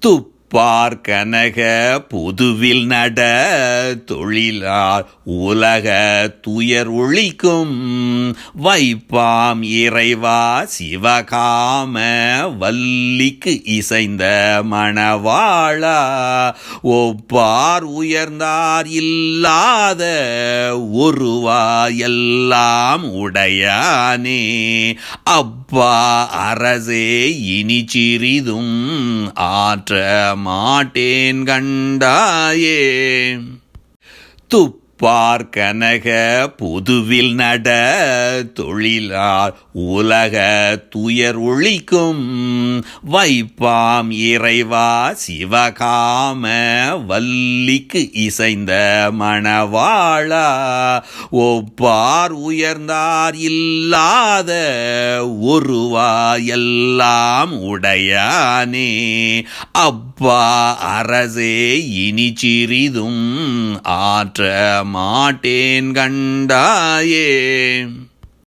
YouTube. கனக பொதுவில் நட தொழிலார் உலக துயர் ஒழிக்கும். வைப்பாம் இறைவா சிவகாம வல்லிக்கு இசைந்த மணவாளா. ஒப்பார் உயர்ந்தார் இல்லாத ஒருவா எல்லாம் உடையானே. அப்பா அரசே இனி சிறிதும் ஆற்ற மாட்டேன் கண்டாயே. துப்பார் கனக பொதுவில் நட தொழிலார் உலக துயர் ஒழிக்கும். வைப்பாம் இறைவா சிவகாம வல்லிக்கு இசைந்த மணவாளா. ஒப்பார் உயர்ந்தார் இல்லாத ஒருவா எல்லாம் உடையானே. அப்பா அரசே இனி சிறிதும் ஆற்ற மாட்டேன் கண்டாயே.